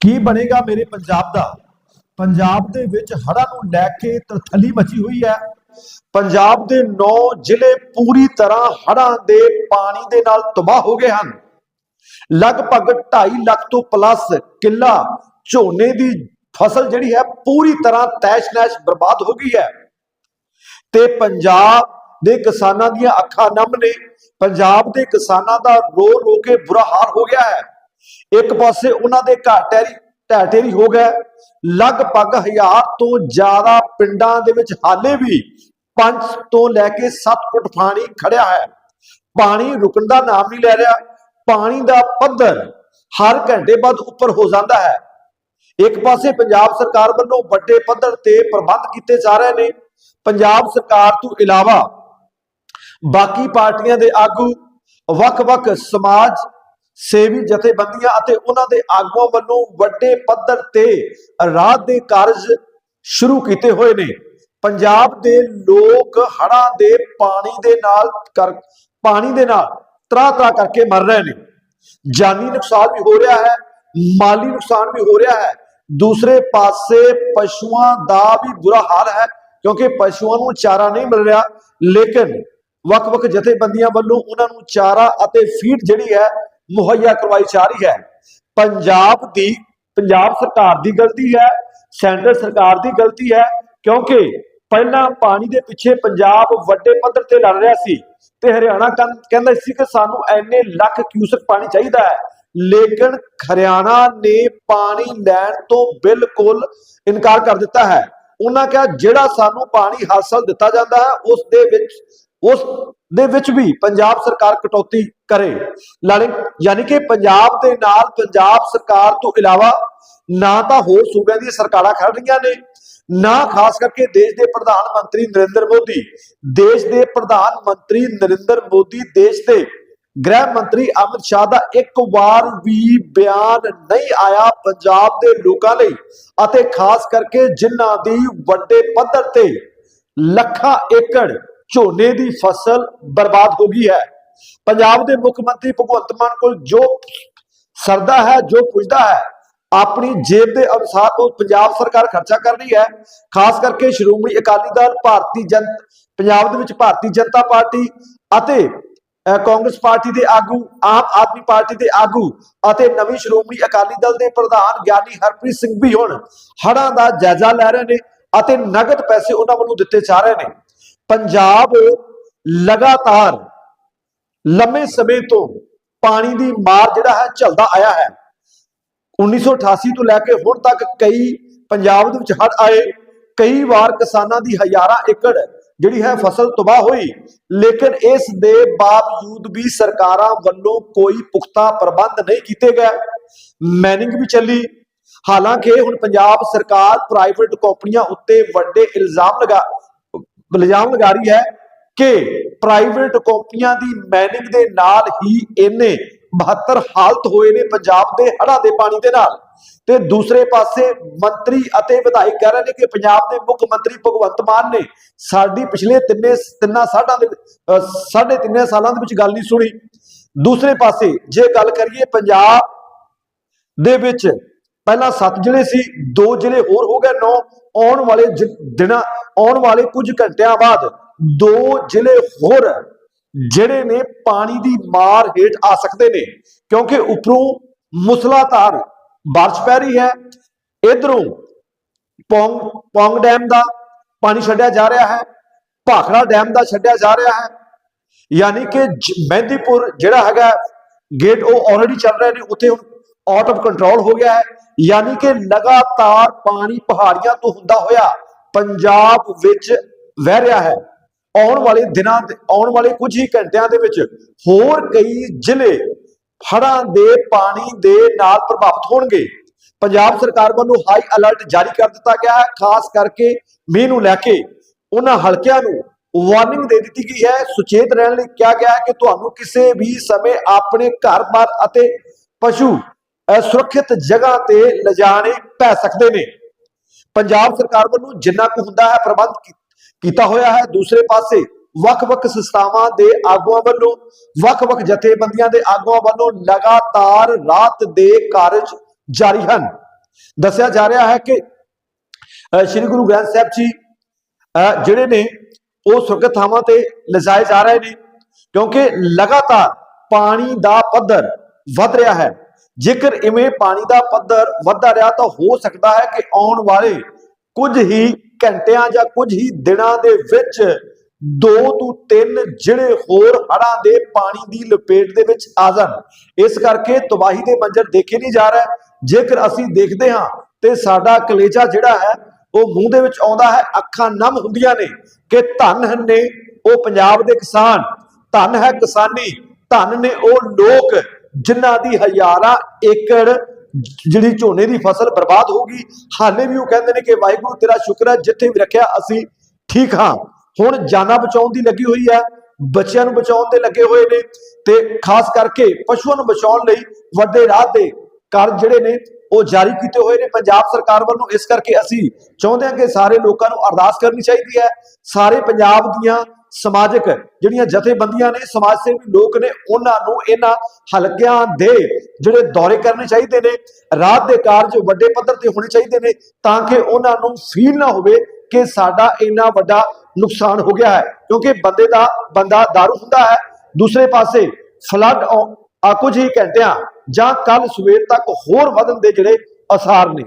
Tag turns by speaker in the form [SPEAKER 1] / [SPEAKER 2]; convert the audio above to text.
[SPEAKER 1] ਕੀ ਬਣੇਗਾ ਮੇਰੇ ਪੰਜਾਬ ਦਾ? ਪੰਜਾਬ ਦੇ ਵਿੱਚ ਹੜ੍ਹਾਂ ਨੂੰ ਲੈ ਕੇ ਤਰਥੱਲੀ ਮਚੀ ਹੋਈ ਹੈ। ਪੰਜਾਬ ਦੇ 9 ਜ਼ਿਲ੍ਹੇ ਪੂਰੀ ਤਰ੍ਹਾਂ ਹੜ੍ਹਾਂ ਦੇ ਪਾਣੀ ਦੇ ਨਾਲ ਤਬਾਹ ਹੋ ਗਏ ਹਨ। ਲਗਭਗ 2.5 ਲੱਖ ਤੋਂ ਪਲੱਸ ਕਿੱਲਾ ਝੋਨੇ ਦੀ ਫਸਲ ਜਿਹੜੀ ਹੈ ਪੂਰੀ ਤਰ੍ਹਾਂ ਤੈਸ਼-ਨੈਸ਼ ਬਰਬਾਦ ਹੋ ਗਈ ਹੈ। ਤੇ ਪੰਜਾਬ ਦੇ ਕਿਸਾਨਾਂ ਦੀਆਂ ਅੱਖਾਂ ਨਮ ਨੇ। ਪੰਜਾਬ ਦੇ ਕਿਸਾਨਾਂ ਦਾ ਰੋ ਰੋ ਕੇ ਬੁਰਾ ਹਾਲ ਹੋ ਗਿਆ ਹੈ। ਇੱਕ ਪਾਸੇ ਉਹਨਾਂ ਦੇ ਘਰ ਟੈਰੀ ਢਹਿ ਹੋ ਗਿਆ ਲਗਭਗ ਹਜ਼ਾਰ ਤੋਂ ਜ਼ਿਆਦਾ ਪਿੰਡਾਂ ਦੇ ਵਿੱਚ ਹਾਲੇ ਵੀ 5 ਤੋਂ ਲੈ ਕੇ 7 ਫੁੱਟ ਪਾਣੀ ਖੜਿਆ ਹੈ। ਪਾਣੀ ਰੁਕਣ ਦਾ ਨਾਮ ਨਹੀਂ ਲੈ ਰਿਹਾ। ਪਾਣੀ ਦਾ ਪੱਧਰ ਹਰ ਘੰਟੇ ਬਾਅਦ ਉੱਪਰ ਹੋ ਜਾਂਦਾ ਹੈ। ਇੱਕ ਪਾਸੇ ਪੰਜਾਬ ਸਰਕਾਰ ਵੱਲੋਂ ਵੱਡੇ ਪੱਧਰ ਤੇ ਪ੍ਰਬੰਧ ਕੀਤੇ ਜਾ ਰਹੇ ਨੇ। ਪੰਜਾਬ ਸਰਕਾਰ ਤੋਂ ਇਲਾਵਾ ਬਾਕੀ ਪਾਰਟੀਆਂ ਦੇ ਆਗੂ, ਵੱਖ-ਵੱਖ ਸਮਾਜ ਸੇਵੀ ਜਥੇਬੰਦੀਆਂ ਅਤੇ ਉਹਨਾਂ ਦੇ ਆਗੂਆਂ ਵੱਲੋਂ ਵੱਡੇ ਪੱਧਰ ਤੇ ਰਾਹਤ ਦੇ ਕਾਰਜ ਸ਼ੁਰੂ ਕੀਤੇ ਹੋਏ ਨੇ। ਪੰਜਾਬ ਦੇ ਲੋਕ ਹੜ੍ਹਾਂ ਦੇ ਪਾਣੀ ਦੇ ਨਾਲ ਕਰ, ਪਾਣੀ ਦੇ ਨਾਲ ਤਰਾ ਤਰਾ ਕਰਕੇ ਮਰ ਰਹੇ ਨੇ। ਜਾਨੀ ਨੁਕਸਾਨ ਵੀ ਹੋ ਰਿਹਾ ਹੈ, ਮਾਲੀ ਨੁਕਸਾਨ ਵੀ ਹੋ ਰਿਹਾ ਹੈ। ਦੂਸਰੇ ਪਾਸੇ ਪਸ਼ੂਆਂ ਦਾ ਵੀ ਬੁਰਾ ਹਾਲ ਹੈ, ਕਿਉਂਕਿ ਪਸ਼ੂਆਂ ਨੂੰ ਚਾਰਾ ਨਹੀਂ ਮਿਲ ਰਿਹਾ। ਲੇਕਿਨ ਵੱਖ-ਵੱਖ ਜਥੇਬੰਦੀਆਂ ਵੱਲੋਂ ਉਹਨਾਂ ਨੂੰ ਚਾਰਾ ਅਤੇ ਫੀਡ ਜਿਹੜੀ ਹੈ ਮੁਹੱਈਆ ਕਰਵਾਈ ਜਾ ਰਹੀ ਹੈ। ਪੰਜਾਬ ਦੀ, ਪੰਜਾਬ ਸਰਕਾਰ ਦੀ ਗਲਤੀ ਹੈ, ਸੈਂਟਰ ਸਰਕਾਰ ਦੀ ਗਲਤੀ ਹੈ, ਕਿਉਂਕਿ ਪਹਿਲਾਂ ਪਾਣੀ ਦੇ ਪਿੱਛੇ ਪੰਜਾਬ ਵੱਡੇ ਪੱਧਰ ਤੇ ਲੜ ਰਿਹਾ ਸੀ ਤੇ ਹਰਿਆਣਾ ਕਹਿੰਦਾ ਸੀ ਕਿ ਸਾਨੂੰ ਐਨੇ ਲੱਖ ਕਿਊਸਕ ਪਾਣੀ ਚਾਹੀਦਾ ਹੈ। ਲੇਕਿਨ ਹਰਿਆਣਾ ਨੇ ਪਾਣੀ ਲੈਣ ਤੋਂ ਬਿਲਕੁਲ ਇਨਕਾਰ ਕਰ ਦਿੱਤਾ ਹੈ। ਉਹਨਾਂ ਕਿਹਾ ਜਿਹੜਾ ਸਾਨੂੰ ਪਾਣੀ ਹਾਸਲ ਦਿੱਤਾ ਜਾਂਦਾ ਹੈ, ਉਸ ਦੇ ਵਿੱਚ ਉਸ ਦੇ ਵਿੱਚ ਵੀ ਪੰਜਾਬ ਸਰਕਾਰ ਕਟੌਤੀ ਕਰੇ। ਲਾਲੇ, ਯਾਨੀ ਕਿ ਪੰਜਾਬ ਦੇ ਨਾਲ ਪੰਜਾਬ ਸਰਕਾਰ ਤੋਂ ਇਲਾਵਾ ਨਾ ਤਾਂ ਹੋਰ ਸੂਬਿਆਂ ਦੀਆਂ ਸਰਕਾਰਾਂ ਖੜ ਰਹੀਆਂ ਨੇ, ਨਾ ਖਾਸ ਕਰਕੇ ਦੇਸ਼ ਦੇ ਪ੍ਰਧਾਨ ਮੰਤਰੀ ਨਰਿੰਦਰ ਮੋਦੀ। ਦੇਸ਼ ਦੇ ਪ੍ਰਧਾਨ ਮੰਤਰੀ ਨਰਿੰਦਰ ਮੋਦੀ, ਦੇਸ਼ ਦੇ ਗ੍ਰਹਿ ਮੰਤਰੀ ਅਮਿਤ ਸ਼ਾਹ ਦਾ ਇੱਕ ਵਾਰ ਵੀ ਬਿਆਨ ਨਹੀਂ ਆਇਆ ਪੰਜਾਬ ਦੇ ਲੋਕਾਂ ਲਈ ਅਤੇ ਖਾਸ ਕਰਕੇ ਜਿਨ੍ਹਾਂ ਦੀ ਵੱਡੇ ਪੱਧਰ ਤੇ ਲੱਖਾਂ ਏਕੜ ਝੋਨੇ ਦੀ ਫਸਲ ਬਰਬਾਦ ਹੋ ਗਈ ਹੈ। ਪੰਜਾਬ ਦੇ ਮੁੱਖ ਮੰਤਰੀ ਭਗਵੰਤ ਮਾਨ ਕੋਲ ਜੋ ਸਰਦਾ ਹੈ, ਜੋ ਪੁੱਛਦਾ ਹੈ, ਆਪਣੀ ਜੇਬ ਦੇ ਅਨੁਸਾਰ ਉਹ ਪੰਜਾਬ ਸਰਕਾਰ ਖਰਚਾ ਕਰ ਰਹੀ ਹੈ। ਖਾਸ ਕਰਕੇ ਸ਼੍ਰੋਮਣੀ ਅਕਾਲੀ ਦਲ, ਭਾਰਤੀ ਜਨ, ਪੰਜਾਬ ਦੇ ਵਿੱਚ ਭਾਰਤੀ ਜਨਤਾ ਪਾਰਟੀ ਅਤੇ ਕਾਂਗਰਸ ਪਾਰਟੀ ਦੇ ਆਗੂ, ਆਮ ਆਦਮੀ ਪਾਰਟੀ ਦੇ ਆਗੂ ਅਤੇ ਨਵੀਂ ਸ਼੍ਰੋਮਣੀ ਅਕਾਲੀ ਦਲ ਦੇ ਪ੍ਰਧਾਨ ਗਿਆਨੀ ਹਰਪ੍ਰੀਤ ਸਿੰਘ ਵੀ ਹੁਣ ਹੜ੍ਹਾਂ ਦਾ ਜਾਇਜ਼ਾ ਲੈ ਰਹੇ ਨੇ ਅਤੇ ਨਗਦ ਪੈਸੇ ਉਹਨਾਂ ਵੱਲੋਂ ਦਿੱਤੇ ਜਾ ਰਹੇ ਨੇ। ਪੰਜਾਬ ਲਗਾਤਾਰ ਲੰਮੇ ਸਮੇਂ ਤੋਂ ਪਾਣੀ ਦੀ ਮਾਰ ਜਿਹੜਾ ਹੈ ਝਲਦਾ ਆਇਆ ਹੈ। 1988 ਤੋਂ ਲੈ ਕੇ ਹੁਣ ਤੱਕ ਕਈ ਪੰਜਾਬ ਦੇ ਵਿੱਚ ਹੜ੍ਹ ਆਏ, ਕਈ ਵਾਰ ਕਿਸਾਨਾਂ ਦੀ ਹਜ਼ਾਰਾਂ ਏਕੜ ਜਿਹੜੀ ਹੈ ਫਸਲ ਤਬਾਹ ਹੋਈ, ਲੇਕਿਨ ਇਸ ਦੇ ਬਾਵਜੂਦ ਵੀ ਸਰਕਾਰਾਂ ਵੱਲੋਂ ਕੋਈ ਪੁਖਤਾ ਪ੍ਰਬੰਧ ਨਹੀਂ ਕੀਤੇ ਗਏ। ਮੈਨਿੰਗ ਵੀ ਚੱਲੀ। ਹਾਲਾਂਕਿ ਹੁਣ ਪੰਜਾਬ ਸਰਕਾਰ ਪ੍ਰਾਈਵੇਟ ਕੰਪਨੀਆਂ ਉੱਤੇ ਵੱਡੇ ਇਲਜ਼ਾਮ ਲਗਾ ਇਲਜ਼ਾਮ ਲਗਾ ਰਹੀ ਹੈ ਕਿ ਪ੍ਰਾਈਵੇਟ ਕੰਪਨੀਆਂ ਦੀ ਮੈਨਿੰਗ ਦੇ ਨਾਲ ਹੀ ਇਹਨੇ 72 ਹਾਲਤ ਹੋਏ ਨੇ ਪੰਜਾਬ ਦੇ ਹੜ੍ਹਾਂ ਦੇ ਪਾਣੀ ਦੇ ਨਾਲ। ਤੇ ਦੂਸਰੇ ਪਾਸੇ ਮੰਤਰੀ ਅਤੇ ਵਿਧਾਇਕ ਕਹਿ ਰਹੇ ਨੇ ਕਿ ਪੰਜਾਬ ਦੇ ਮੁੱਖ ਮੰਤਰੀ ਭਗਵੰਤ ਮਾਨ ਨੇ ਸਾਡੀ ਪਿਛਲੇ ਤਿੰਨੇ, ਤਿੰਨਾਂ ਸਾਢਾਂ ਦੇ ਅਹ ਸਾਢੇ ਤਿੰਨੇ ਸਾਲਾਂ ਦੇ ਵਿੱਚ ਗੱਲ ਨਹੀਂ ਸੁਣੀ। ਦੂਸਰੇ ਪਾਸੇ ਜੇ ਗੱਲ ਕਰੀਏ ਪੰਜਾਬ ਦੇ ਵਿੱਚ ਪਹਿਲਾਂ 7 ਜ਼ਿਲ੍ਹੇ ਸੀ, ਦੋ ਜ਼ਿਲ੍ਹੇ ਹੋਰ ਹੋ ਗਏ 9 ਆਉਣ ਵਾਲੇ ਦਿਨਾਂ, ਆਉਣ ਵਾਲੇ ਕੁਝ ਘੰਟਿਆਂ ਬਾਅਦ ਦੋ ਜ਼ਿਲ੍ਹੇ ਹੋਰ ਜਿਹੜੇ ਨੇ ਪਾਣੀ ਦੀ ਮਾਰ ਹੇਠ ਆ ਸਕਦੇ ਨੇ, ਕਿਉਂਕਿ ਉੱਪਰੋਂ ਮੁਸਲਾਧਾਰ ਬਾਰਿਸ਼ ਪੈ ਰਹੀ ਹੈ, ਇਧਰੋਂ ਪੌਂਗ ਪੌਂਗ ਡੈਮ ਦਾ ਪਾਣੀ ਛੱਡਿਆ ਜਾ ਰਿਹਾ ਹੈ, ਭਾਖੜਾ ਡੈਮ ਦਾ ਛੱਡਿਆ ਜਾ ਰਿਹਾ ਹੈ, ਯਾਨੀ ਕਿ ਜ- ਮਹਿੰਦੀਪੁਰ ਜਿਹੜਾ ਹੈਗਾ, ਗੇਟ ਉਹ ਆਲਰੇਡੀ ਚੱਲ ਰਹੇ ਨੇ, ਉੱਥੇ ਆਊਟ ਆਫ ਕੰਟਰੋਲ ਹੋ ਗਿਆ ਹੈ। ਯਾਨੀ ਕਿ ਲਗਾਤਾਰ ਪਾਣੀ ਪਹਾੜੀਆਂ ਤੋਂ ਹੁੰਦਾ ਹੋਇਆ ਪੰਜਾਬ ਵਿੱਚ ਵਹਿ ਰਿਹਾ ਹੈ। ਆਉਣ ਵਾਲੇ ਦਿਨਾਂ ਆਉਣ ਵਾਲੇ ਕੁਝ ਹੀ ਘੰਟਿਆਂ ਦੇ ਵਿੱਚ ਹੋਰ ਕਈ ਜ਼ਿਲ੍ਹੇ ਹੜ੍ਹਾਂ ਦੇ ਪਾਣੀ ਦੇ ਨਾਲ ਪ੍ਰਭਾਵਿਤ ਹੋਣਗੇ। ਪੰਜਾਬ ਸਰਕਾਰ ਵੱਲੋਂ ਹਾਈ ਅਲਰਟ ਜਾਰੀ ਕਰ ਦਿੱਤਾ ਗਿਆ ਹੈ। ਖਾਸ ਕਰਕੇ ਮੀਂਹ ਨੂੰ ਲੈ ਕੇ ਉਹਨਾਂ ਹਲਕਿਆਂ ਨੂੰ ਵਾਰਨਿੰਗ ਦੇ ਦਿੱਤੀ ਗਈ ਹੈ। ਸੁਚੇਤ ਰਹਿਣ ਲਈ ਕਿਹਾ ਗਿਆ ਹੈ ਕਿ ਤੁਹਾਨੂੰ ਕਿਸੇ ਵੀ ਸਮੇਂ ਆਪਣੇ ਘਰ-ਬਾਰ ਅਤੇ ਪਸ਼ੂ ਸੁਰੱਖਿਅਤ ਜਗ੍ਹਾ ਤੇ ਲਿਜਾਣੇ ਪੈ ਸਕਦੇ ਨੇ। ਪੰਜਾਬ ਸਰਕਾਰ ਵੱਲੋਂ ਜਿੰਨਾ ਕੁ ਹੁੰਦਾ ਹੈ ਪ੍ਰਬੰਧ ਕੀਤਾ ਹੋਇਆ ਹੈ। ਦੂਸਰੇ ਪਾਸੇ ਵੱਖ-ਵੱਖ ਸੰਸਥਾਵਾਂ ਦੇ ਆਗੂਆਂ ਵੱਲੋਂ ਵੱਖ-ਵੱਖ ਜਥੇਬੰਦੀਆਂ ਦੇ ਆਗੂਆਂ ਵੱਲੋਂ ਲਗਾਤਾਰ ਰਾਤ ਦੇ ਕਾਰਜ ਜਾਰੀ ਹਨ। ਦੱਸਿਆ ਜਾ ਰਿਹਾ ਹੈ ਕਿ ਸ਼੍ਰੀ ਗੁਰੂ ਗ੍ਰੰਥ ਸਾਹਿਬ ਜੀ ਅ, ਜਿਹੜੇ ਨੇ ਉਹ ਸੁਰੱਖਿਅਤ ਥਾਵਾਂ ਤੇ ਲਿਜਾਏ ਜਾ ਰਹੇ ਨੇ ਕਿਉਂਕਿ ਲਗਾਤਾਰ ਪਾਣੀ ਦਾ ਪੱਧਰ ਵੱਧ ਰਿਹਾ ਹੈ। ਜੇਕਰ ਇਵੇਂ ਪਾਣੀ ਦਾ ਪੱਧਰ ਵੱਧਦਾ ਰਿਹਾ ਤਾਂ ਹੋ ਸਕਦਾ ਹੈ ਕਿ ਆਉਣ ਵਾਲੇ ਕੁਝ ਹੀ ਘੰਟਿਆਂ ਜਾਂ ਕੁਝ ਹੀ ਦਿਨਾਂ ਦੇ ਵਿੱਚ ਦੋ ਤੋਂ ਤਿੰਨ ਜਿਹੜੇ ਹੋਰ ਹੜ੍ਹਾਂ ਦੇ ਪਾਣੀ ਦੀ ਲਪੇਟ ਦੇ ਵਿੱਚ ਆ ਜਾਣ। ਇਸ ਕਰਕੇ ਤਬਾਹੀ ਦੇ ਮੰਜ਼ਰ ਦੇਖੇ ਨਹੀਂ ਜਾ ਰਹੇ। ਜੇਕਰ ਅਸੀਂ ਦੇਖਦੇ ਹਾਂ ਤੇ ਸਾਡਾ ਕਲੇਜਾ ਜਿਹੜਾ ਹੈ, ਉਹ ਮੂੰਹ ਦੇ ਵਿੱਚ ਆਉਂਦਾ ਹੈ, ਅੱਖਾਂ ਨਮ ਹੁੰਦੀਆਂ ਨੇ ਕਿ ਧੰਨ ਨੇ ਉਹ ਪੰਜਾਬ ਦੇ ਕਿਸਾਨ, ਧੰਨ ਹੈ ਕਿਸਾਨੀ, ਧੰਨ ਨੇ ਉਹ ਲੋਕ ਜਿਨ੍ਹਾਂ ਦੀ ਹਜ਼ਾਰਾਂ ਏਕੜ ਜਿਹੜੀ ਝੋਨੇ ਦੀ ਫਸਲ ਬਰਬਾਦ ਹੋ ਗਈ, ਹਾਲੇ ਵੀ ਉਹ ਕਹਿੰਦੇ ਨੇ ਕਿ ਵਾਹਿਗੁਰੂ ਤੇਰਾ ਸ਼ੁਕਰ ਹੈ, ਜਿੱਥੇ ਵੀ ਰੱਖਿਆ ਅਸੀਂ ਠੀਕ ਹਾਂ। ਹੁਣ ਜਾਨਾਂ ਬਚਾਉਣ ਦੀ ਲੱਗੀ ਹੋਈ ਹੈ, ਬੱਚਿਆਂ ਨੂੰ ਬਚਾਉਣ ਦੇ ਲੱਗੇ ਹੋਏ ਨੇ ਤੇ ਖਾਸ ਕਰਕੇ ਪਸ਼ੂਆਂ ਨੂੰ ਬਚਾਉਣ ਲਈ ਵੱਡੇ ਰਾਹ ਦੇ ਕਾਰਜ ਜਿਹੜੇ ਨੇ, ਉਹ ਜਾਰੀ ਕੀਤੇ ਹੋਏ ਨੇ। ਪੰਜਾਬ ਸਰਕਾਰ ਵੱਲੋਂ ਇਸ ਕਰਕੇ ਅਸੀਂ ਚਾਹੁੰਦੇ ਹਾਂ ਕਿ ਸਾਰੇ ਲੋਕਾਂ ਨੂੰ ਅਰਦਾਸ ਕਰਨੀ ਚਾਹੀਦੀ ਹੈ। ਸਾਰੇ ਪੰਜਾਬ ਦੀਆਂ ਸਮਾਜਿਕ ਜਿਹੜੀਆਂ ਜਥੇਬੰਦੀਆਂ ਨੇ ਸਮਾਜ ਸੇਵੀ ਲੋਕ ਨੇ, ਉਹਨਾਂ ਨੂੰ ਇਹਨਾਂ ਹਲਕਿਆਂ ਦੇ ਜਿਹੜੇ ਦੌਰੇ ਕਰਨੇ ਚਾਹੀਦੇ ਨੇ, ਰਾਤ ਦੇ ਕਾਰਜ ਵੱਡੇ ਪੱਧਰ ਤੇ ਹੋਣੇ ਚਾਹੀਦੇ ਨੇ ਤਾਂ ਕਿ ਉਹਨਾਂ ਨੂੰ ਫੀਲ ਨਾ ਹੋਵੇ ਕਿ ਸਾਡਾ ਇੰਨਾ ਵੱਡਾ ਨੁਕਸਾਨ ਹੋ ਗਿਆ ਹੈ। ਕਿਉਂਕਿ ਬੰਦੇ ਦਾ, ਬੰਦਾ दारू ਹੁੰਦਾ ਹੈ, ਦੂਸਰੇ ਪਾਸੇ ਫਲੱਡ ਆ ਕੁਝ ਹੀ ਘੰਟਿਆਂ ਜਾਂ ਕੱਲ ਸਵੇਰ ਤੱਕ ਹੋਰ ਵਧਣ ਦੇ ਜਿਹੜੇ ਅਸਾਰ ਨੇ।